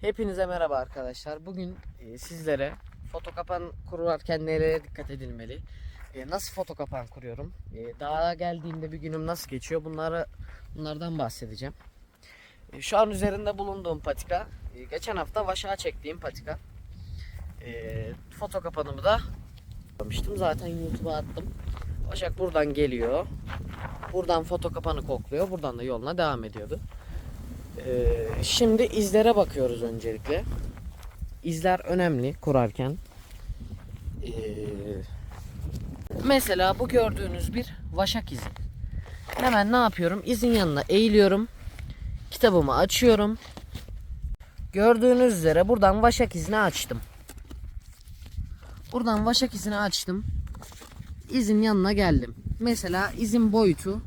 Hepinize merhaba arkadaşlar. Bugün e, sizlere foto kapan kurarken nelere dikkat edilmeli? e, nasıl foto kapan kuruyorum? E, dağa geldiğimde bir günüm nasıl geçiyor? Bunları bunlardan bahsedeceğim. E, şu an üzerinde bulunduğum patika e, geçen hafta Vaşak'a çektiğim patika. E, foto kapanımı da yapmıştım. Zaten YouTube'a attım. Vaşak buradan geliyor. Buradan foto kapanı kokluyor. Buradan da yoluna devam ediyordu. Ee, şimdi izlere bakıyoruz öncelikle. İzler önemli kurarken. Ee, mesela bu gördüğünüz bir vaşak izi. Hemen ne yapıyorum? İzin yanına eğiliyorum. Kitabımı açıyorum. Gördüğünüz üzere buradan vaşak izini açtım. Buradan vaşak izini açtım. İzin yanına geldim. Mesela izin boyutu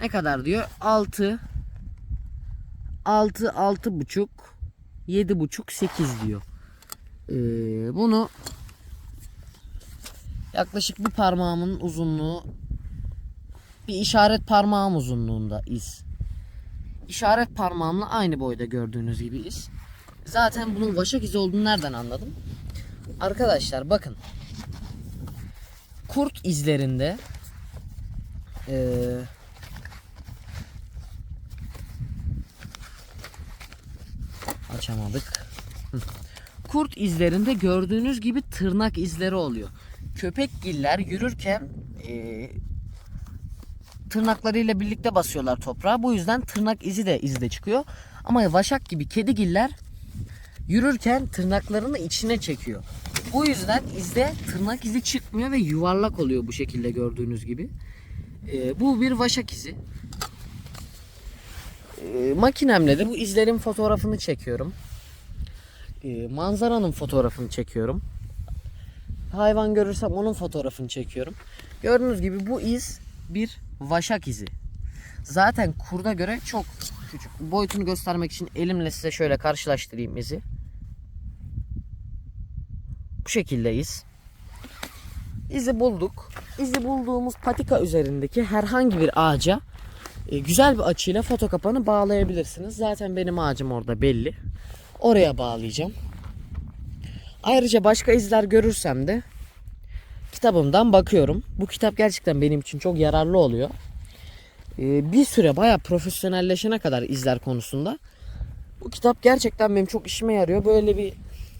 ne kadar diyor? 6 6 6 buçuk 7 buçuk 8 diyor. Ee, bunu yaklaşık bir parmağımın uzunluğu bir işaret parmağım uzunluğunda iz. İşaret parmağımla aynı boyda gördüğünüz gibi iz. Zaten bunun vaşak izi olduğunu nereden anladım? Arkadaşlar bakın. Kurt izlerinde eee Açamadık. Kurt izlerinde gördüğünüz gibi tırnak izleri oluyor. Köpekgiller yürürken e, tırnaklarıyla birlikte basıyorlar toprağa. Bu yüzden tırnak izi de izde çıkıyor. Ama vaşak gibi kedigiller yürürken tırnaklarını içine çekiyor. Bu yüzden izde tırnak izi çıkmıyor ve yuvarlak oluyor bu şekilde gördüğünüz gibi. E, bu bir vaşak izi. E, makinemle de bu izlerin fotoğrafını çekiyorum. E, manzaranın fotoğrafını çekiyorum. Hayvan görürsem onun fotoğrafını çekiyorum. Gördüğünüz gibi bu iz bir vaşak izi. Zaten kurda göre çok küçük. Boyutunu göstermek için elimle size şöyle karşılaştırayım izi. Bu şekilde iz. İzi bulduk. İzi bulduğumuz patika üzerindeki herhangi bir ağaca e, güzel bir açıyla foto kapanı bağlayabilirsiniz. Zaten benim ağacım orada belli. Oraya bağlayacağım. Ayrıca başka izler görürsem de kitabımdan bakıyorum. Bu kitap gerçekten benim için çok yararlı oluyor. E, bir süre baya profesyonelleşene kadar izler konusunda bu kitap gerçekten benim çok işime yarıyor. Böyle bir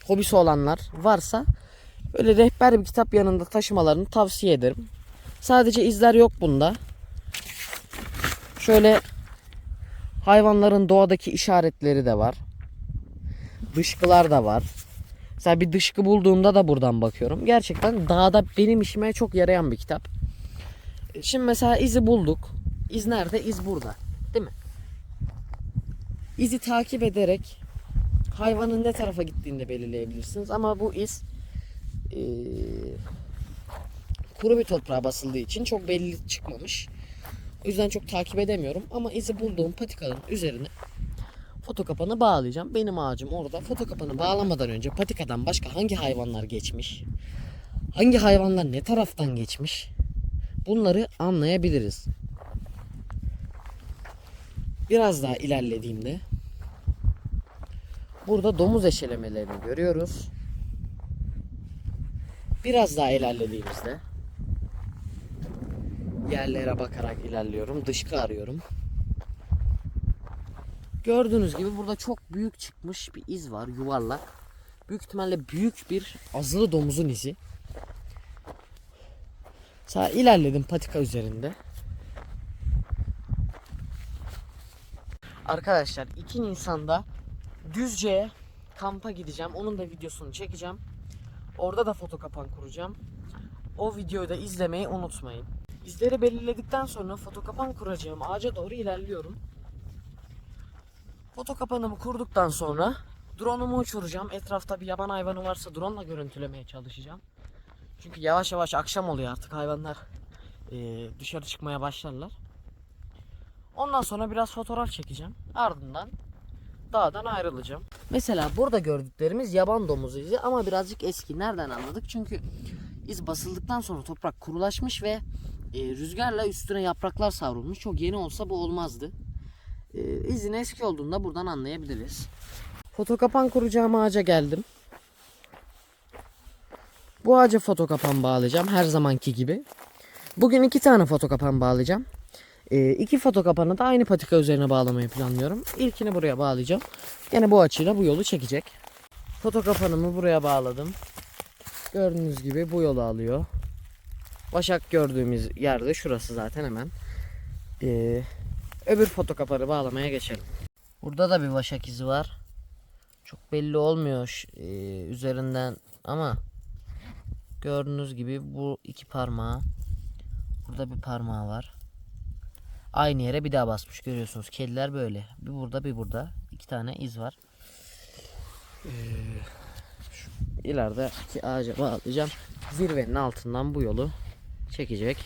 hobisi olanlar varsa böyle rehber bir kitap yanında taşımalarını tavsiye ederim. Sadece izler yok bunda. Şöyle hayvanların doğadaki işaretleri de var. Dışkılar da var. Mesela bir dışkı bulduğumda da buradan bakıyorum. Gerçekten dağda benim işime çok yarayan bir kitap. Şimdi mesela izi bulduk. İz nerede? İz burada. Değil mi? İzi takip ederek hayvanın ne tarafa gittiğini de belirleyebilirsiniz. Ama bu iz eee, kuru bir toprağa basıldığı için çok belli çıkmamış. O yüzden çok takip edemiyorum. Ama izi bulduğum patikanın üzerine foto kapanı bağlayacağım. Benim ağacım orada. Foto kapanı bağlamadan önce patikadan başka hangi hayvanlar geçmiş? Hangi hayvanlar ne taraftan geçmiş? Bunları anlayabiliriz. Biraz daha ilerlediğimde burada domuz eşelemelerini görüyoruz. Biraz daha ilerlediğimizde yerlere bakarak ilerliyorum. Dışkı arıyorum. Gördüğünüz gibi burada çok büyük çıkmış bir iz var yuvarlak. Büyük ihtimalle büyük bir azılı domuzun izi. Sağ ilerledim patika üzerinde. Arkadaşlar 2 Nisan'da Düzce'ye kampa gideceğim. Onun da videosunu çekeceğim. Orada da foto kapan kuracağım. O videoyu da izlemeyi unutmayın. İzleri belirledikten sonra foto kapan kuracağım ağaca doğru ilerliyorum. Foto kapanımı kurduktan sonra drone'umu uçuracağım. Etrafta bir yaban hayvanı varsa drone'la görüntülemeye çalışacağım. Çünkü yavaş yavaş akşam oluyor artık hayvanlar eee, dışarı çıkmaya başlarlar. Ondan sonra biraz fotoğraf çekeceğim. Ardından dağdan ayrılacağım. Mesela burada gördüklerimiz yaban domuzu izi ama birazcık eski. Nereden anladık? Çünkü iz basıldıktan sonra toprak kurulaşmış ve e, rüzgarla üstüne yapraklar savrulmuş. Çok yeni olsa bu olmazdı. E, izin eski olduğunda buradan anlayabiliriz. Foto kapan kuracağım ağaca geldim. Bu ağaca foto kapan bağlayacağım her zamanki gibi. Bugün iki tane foto kapan bağlayacağım. Ee, iki foto kapanı da aynı patika üzerine bağlamayı planlıyorum. İlkini buraya bağlayacağım. Yine bu açıyla bu yolu çekecek. Foto kapanımı buraya bağladım. Gördüğünüz gibi bu yolu alıyor. Başak gördüğümüz yerde şurası zaten hemen. Ee, öbür foto kapanı bağlamaya geçelim. Burada da bir vaşak izi var. Çok belli olmuyor e, üzerinden ama gördüğünüz gibi bu iki parmağı burada bir parmağı var. Aynı yere bir daha basmış görüyorsunuz. Kediler böyle. Bir burada bir burada. iki tane iz var. Ee, şu ilerideki ağaca bağlayacağım. Zirvenin altından bu yolu çekecek.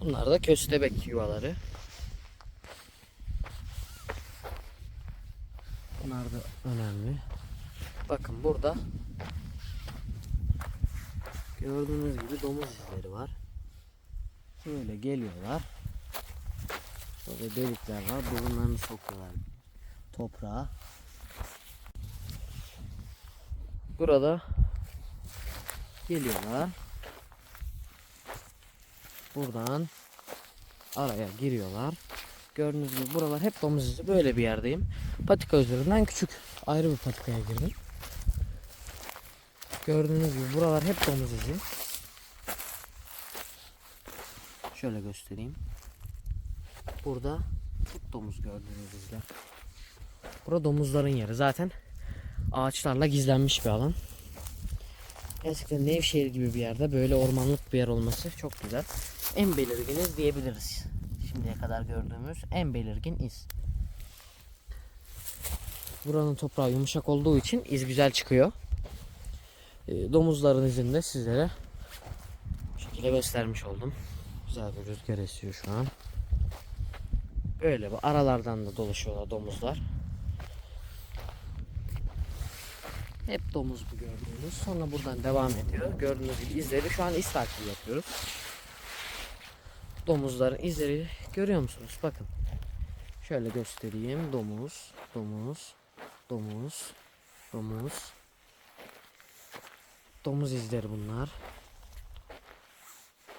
Bunlar da köstebek yuvaları. Bunlar da önemli. Bakın burada gördüğünüz gibi domuz izleri var. Böyle geliyorlar. Böyle delikler var. Burunlarını sokuyorlar toprağa. Burada geliyorlar. Buradan araya giriyorlar. Gördüğünüz gibi buralar hep domuz izi. Böyle bir yerdeyim. Patika üzerinden küçük ayrı bir patikaya girdim. Gördüğünüz gibi buralar hep domuz izi. Şöyle göstereyim. Burada çok domuz gördüğünüz izler. Burada domuzların yeri. Zaten ağaçlarla gizlenmiş bir alan. Gerçekten Nevşehir gibi bir yerde böyle ormanlık bir yer olması çok güzel. En belirginiz diyebiliriz. Şimdiye kadar gördüğümüz en belirgin iz. Buranın toprağı yumuşak olduğu için iz güzel çıkıyor. E, domuzların izini de sizlere bu şekilde göstermiş oldum. Güzel bir rüzgar esiyor şu an. Böyle bu aralardan da dolaşıyorlar domuzlar. Hep domuz bu gördüğünüz. Sonra buradan devam ediyor. Gördüğünüz gibi izleri şu an iz takibi yapıyoruz. Domuzların izleri görüyor musunuz? Bakın. Şöyle göstereyim. Domuz, domuz, domuz, domuz. Domuz izleri bunlar.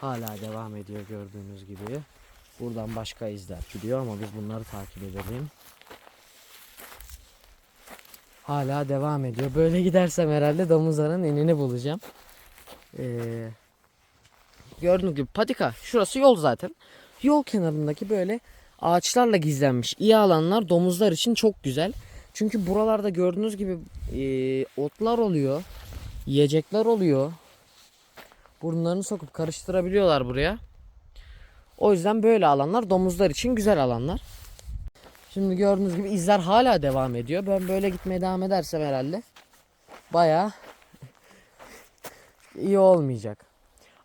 Hala devam ediyor gördüğünüz gibi. Buradan başka izler gidiyor ama biz bunları takip edelim. Hala devam ediyor. Böyle gidersem herhalde domuzların enini bulacağım. Ee, gördüğünüz gibi patika. Şurası yol zaten. Yol kenarındaki böyle ağaçlarla gizlenmiş iyi alanlar domuzlar için çok güzel. Çünkü buralarda gördüğünüz gibi e, otlar oluyor. Yiyecekler oluyor. Burunlarını sokup karıştırabiliyorlar buraya. O yüzden böyle alanlar domuzlar için güzel alanlar. Şimdi gördüğünüz gibi izler hala devam ediyor. Ben böyle gitmeye devam edersem herhalde baya iyi olmayacak.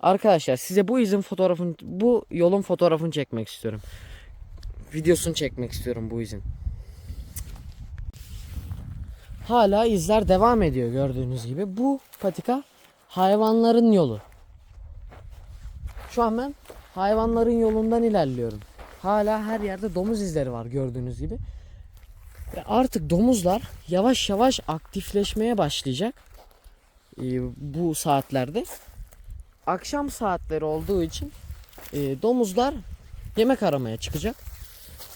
Arkadaşlar size bu izin fotoğrafını, bu yolun fotoğrafını çekmek istiyorum. Videosunu çekmek istiyorum bu izin. Hala izler devam ediyor gördüğünüz gibi. Bu patika hayvanların yolu. Şu an ben hayvanların yolundan ilerliyorum. Hala her yerde domuz izleri var gördüğünüz gibi. Ve artık domuzlar yavaş yavaş aktifleşmeye başlayacak. Ee, bu saatlerde. Akşam saatleri olduğu için e, domuzlar yemek aramaya çıkacak.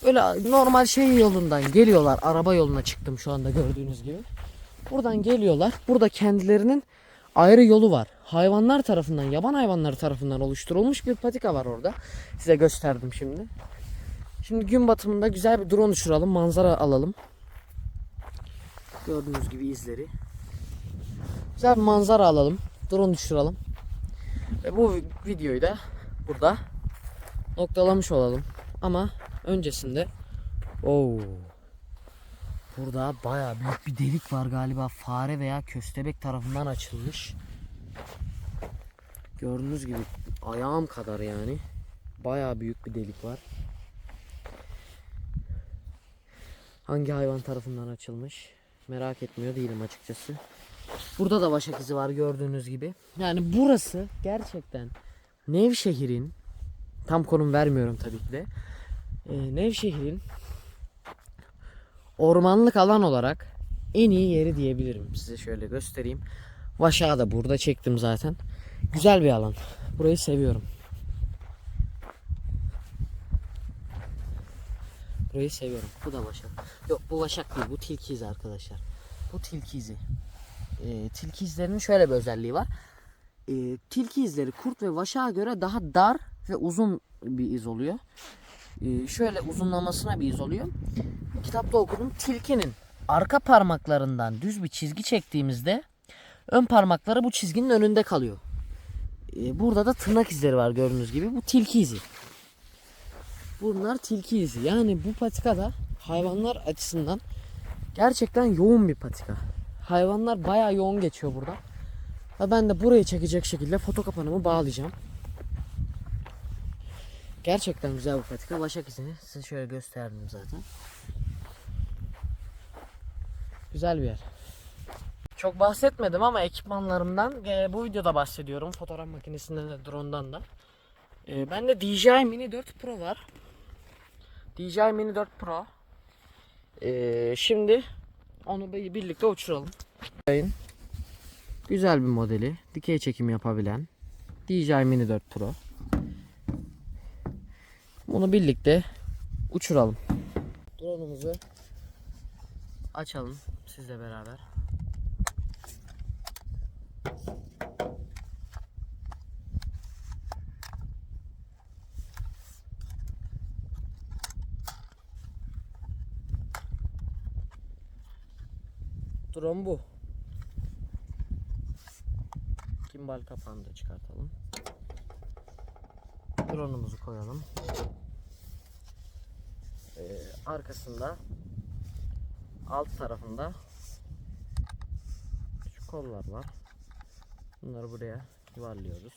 Öyle normal şey yolundan geliyorlar. Araba yoluna çıktım şu anda gördüğünüz gibi. Buradan geliyorlar. Burada kendilerinin ayrı yolu var. Hayvanlar tarafından, yaban hayvanları tarafından oluşturulmuş bir patika var orada. Size gösterdim şimdi. Şimdi gün batımında güzel bir drone uçuralım, manzara alalım. Gördüğünüz gibi izleri. Güzel bir manzara alalım, drone uçuralım. Ve bu videoyu da burada noktalamış olalım. Ama öncesinde Oo. Burada baya büyük bir delik var galiba fare veya köstebek tarafından açılmış. Gördüğünüz gibi ayağım kadar yani. Baya büyük bir delik var. Hangi hayvan tarafından açılmış? Merak etmiyor değilim açıkçası. Burada da başak izi var gördüğünüz gibi. Yani burası gerçekten Nevşehir'in tam konum vermiyorum tabii ki de. Ee, Nevşehir'in ormanlık alan olarak en iyi yeri diyebilirim. Size şöyle göstereyim. Vaşağı da burada çektim zaten. Güzel bir alan. Burayı seviyorum. Burayı seviyorum. Bu da vaşak. Yok bu vaşak değil. Bu tilki izi arkadaşlar. Bu tilki izi. Ee, tilki izlerinin şöyle bir özelliği var. Ee, tilki izleri kurt ve vaşağa göre daha dar ve uzun bir iz oluyor. Ee, şöyle uzunlamasına bir iz oluyor. Kitapta okudum. Tilkinin arka parmaklarından düz bir çizgi çektiğimizde ön parmakları bu çizginin önünde kalıyor. Ee, burada da tırnak izleri var gördüğünüz gibi. Bu tilki izi. Bunlar tilki izi. Yani bu patikada hayvanlar açısından gerçekten yoğun bir patika. Hayvanlar bayağı yoğun geçiyor burada. Ben de burayı çekecek şekilde foto kapanımı bağlayacağım. Gerçekten güzel bir patika. Başak izini size şöyle gösterdim zaten. Güzel bir yer. Çok bahsetmedim ama ekipmanlarımdan e, bu videoda bahsediyorum. Fotoğraf makinesinden de drone'dan da. E, bende DJI Mini 4 Pro var. DJI Mini 4 Pro. E, şimdi onu bir- birlikte uçuralım. Güzel bir modeli. Dikey çekim yapabilen. DJI Mini 4 Pro. Bunu birlikte uçuralım. Drone'umuzu açalım sizle beraber. Drone bu. Gimbal kapağını da çıkartalım. Drone'umuzu koyalım. Ee, arkasında alt tarafında şu kollar var. Bunları buraya yuvarlıyoruz.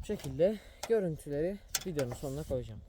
Bu şekilde görüntüleri videonun sonuna koyacağım.